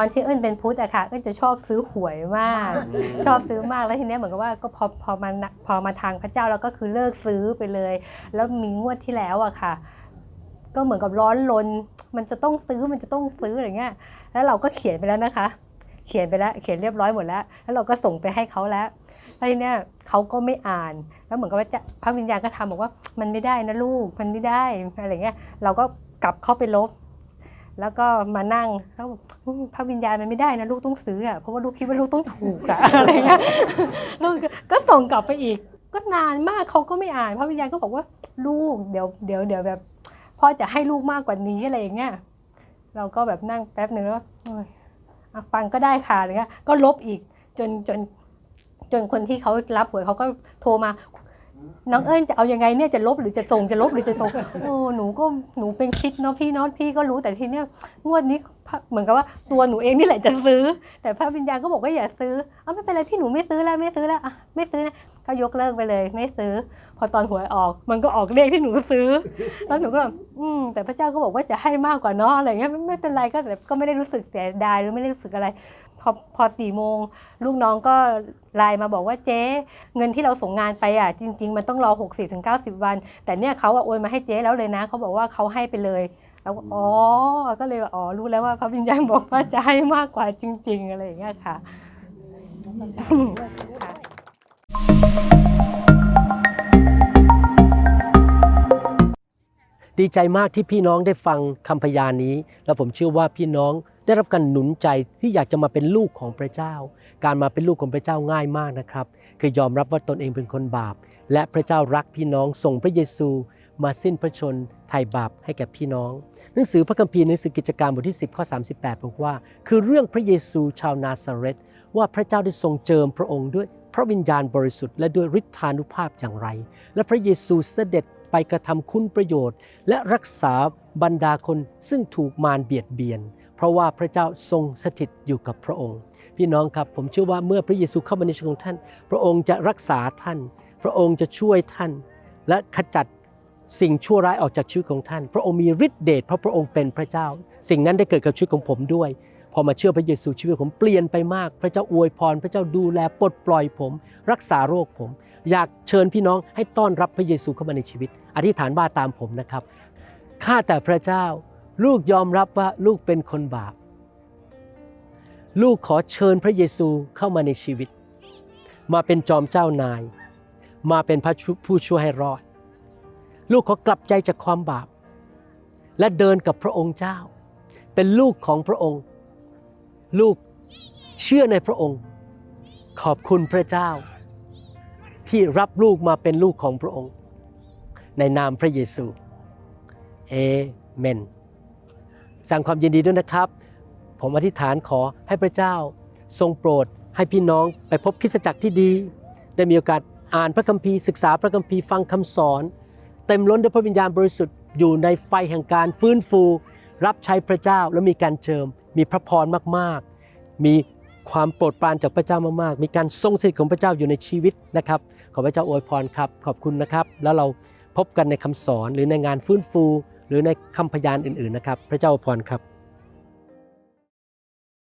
ตอนที่เอิ้นเป็นพุทธอะค่ะเอิ้นจะชอบซื้อหวยมาก ชอบซื้อมากแล้วทีเนี้ยเหมือนกับว่าก็พอพอมาพอมาทางพระเจ้าแล้วก็คือเลิกซื้อไปเลย แล้วมีงวดที่แล้วอะค่ะ ก็เหมือนกับร้อนลน มันจะต้องซื้อมันจะต้องซื้ออะไรเงี้ยแล้วเราก็เขียนไปแล้วนะคะ เขียนไปแล้วเขียนเรียบร้อยหมดแล้ว แล้วเราก็ส่งไปให้เขาแล้วแล้วทีเนี้ยเขาก็ไม่อ่าน แล้วเหมือนกับว่าจะพระวิญญาณก็ทำบอกว่ามันไม่ได้นะลูกมันไม่ได้อะไรเงี้ย เราก็กลับเข้าไปลบ แล้วก็มานั่งแล้วบอกอืม พระวิญญาณมันไม่ได้นะลูกต้องซื้ออะเพราะว่าลูกคิดว่าลูกต้องถูกอะอะไรเงี้ยลูกก็ส่งกลับไปอีก ก็นานมากเขาก็ไม่อ่าน พระวิญญาณก็บอกว่าลูกเดี๋ยวเดี๋ยวเดี๋ยวแบบพ่อจะให้ลูกมากกว่านี้อะไรอย่างเงี้ยเราก็แบบนั่งแป๊บหนึ่งแล้วอ้ยอะฟังก็ได้ค่ะอะไรเงี้ยก็ลบอีกจนจนจนคนที่เขารับหวยเขาก็โทรมา น้องเอิญจะเอายังไงเนี่ยจะลบหรือจะส่งจะลบหรือจะส่งโอ้หนูก็หนูเป็นคิดเนาะพี่เนาะพี่ก็รู้แต่ทีเนี้ยงวดนี้เหมือนกับว่าตัวหนูเองนี่แหละจะซื้อ แต่พระวิญญาณก็บอกว่าอย่าซื้อเอาไม่เป็นไรพี่หนูไม่ซื้อแล้วไม่ซื้อแล้วอะไม่ซื้อนะก็ยกเลิกไปเลยไม่ซื้อ พอตอนหวยออกมันก็ออกเลขที่หนูซื้อ แล้วหนูก็แบบอืมแต่พระเจ้าก็บอกว่าจะให้มากกว่าเนาะอะไรเงี้ยไม่ไม่เป็นไรก็แต่ก็ไม่ได้รู้สึกเสียดายหรือไม่ได้รู้สึกอะไร พอพอสี่โมงลูกน้องก็ไลน์มาบอกว่าเจ๊ เงินที่เราส่งงานไปอะจริง ๆ มันต้องรอ 6 0ถึง90 วัน แต่เนี่ยเขาอะโอนมาให้เจ๊แล้วเลยนะ เขาบอกว่าเขาให้ไปเลยแล้วก็อ๋อก็เลยว่าอ๋อรู้แล้วว่าพระวิญญาณบอกว่าจะให้มากกว่าจริง ๆ อะไรอย่างเงี้ยค่ะดีใจมากที่พี่น้องได้ฟังคำพยานนี้ แล้วผมเชื่อว่าพี่น้อง ได้รับการหนุนใจที่อยากจะมาเป็นลูกของพระเจ้า การมาเป็นลูกของพระเจ้าง่ายมากนะครับ คือยอมรับว่าตนเองเป็นคนบาป และพระเจ้ารักพี่น้องส่งพระเยซู มาสิ้นพระชนไถ่บาปให้แก่พี่น้อง หนังสือพระคัมภีร์หนังสือกิจการบทที่ 10ข้อ38 บอกว่า คือเรื่องพระเยซูชาวนาซาเรตว่าพระเจ้าได้ทรงเจิมพระองค์ด้วยพระวิญญาณบริสุทธิ์และด้วยฤทธานุภาพอย่างไร และพระเยซูเสด็จ ไปกระทำคุณประโยชน์ และรักษาบรรดาคนซึ่งถูกมารเบียดเบียน เพราะว่าพระเจ้าทรงสถิตอยู่กับพระองค์ พี่น้องครับผมเชื่อว่าเมื่อพระเยซูเข้ามาในชีวิตของท่าน พระองค์จะรักษาท่าน พระองค์จะช่วยท่าน และขจัดสิ่งชั่วร้ายออกจากชีวิตของท่าน พระองค์มีฤทธิ์เดชเพราะพระองค์เป็นพระเจ้า สิ่งนั้นได้เกิดกับชีวิตของผมด้วย อมาเชื่อพระเยซูชีวิตผมเปลี่ยนไปมาก พระเจ้าอวยพร พระเจ้าดูแลปลดปล่อยผม รักษาโรคผม อยากเชิญพี่น้องให้ต้อนรับพระเยซูเข้ามาในชีวิต อธิษฐานว่าตามผมนะครับข้าแต่พระเจ้า ลูกยอมรับว่าลูกเป็นคนบาป ลูกขอเชิญพระเยซูเข้ามาในชีวิต มาเป็นจอมเจ้านาย มาเป็นพระผู้ช่วยให้รอด ลูกขอกลับใจจากความบาป และเดินกับพระองค์เจ้า เป็นลูกของพระองค์ ลูกเชื่อในพระองค์ ขอบคุณพระเจ้า ที่รับลูกมาเป็นลูกของพระองค์ ในนามพระเยซู เอเมนแสดงความยินดีด้วยนะครับ ผมอธิษฐานขอให้พระเจ้า ทรงโปรดให้พี่น้องไปพบคริสตจักรที่ดี ได้มีโอกาสอ่านพระคัมภีร์ศึกษาพระคัมภีร์ฟังคำสอน เต็มล้นด้วยพระวิญญาณบริสุทธิ์อยู่ในไฟแห่งการฟื้นฟู รับใช้พระเจ้าแล้วมีการเจิม มีพระพรมากๆ มีความโปรดปรานจากพระเจ้ามากๆ มีการทรงสถิตของพระเจ้าอยู่ในชีวิตนะครับ ขอพระเจ้าอวยพรครับ ขอบคุณนะครับ แล้วเราพบกันในคำสอนหรือในงานฟื้นฟู หรือในคำพยานอื่นๆนะครับ พระเจ้าอวยพรครับ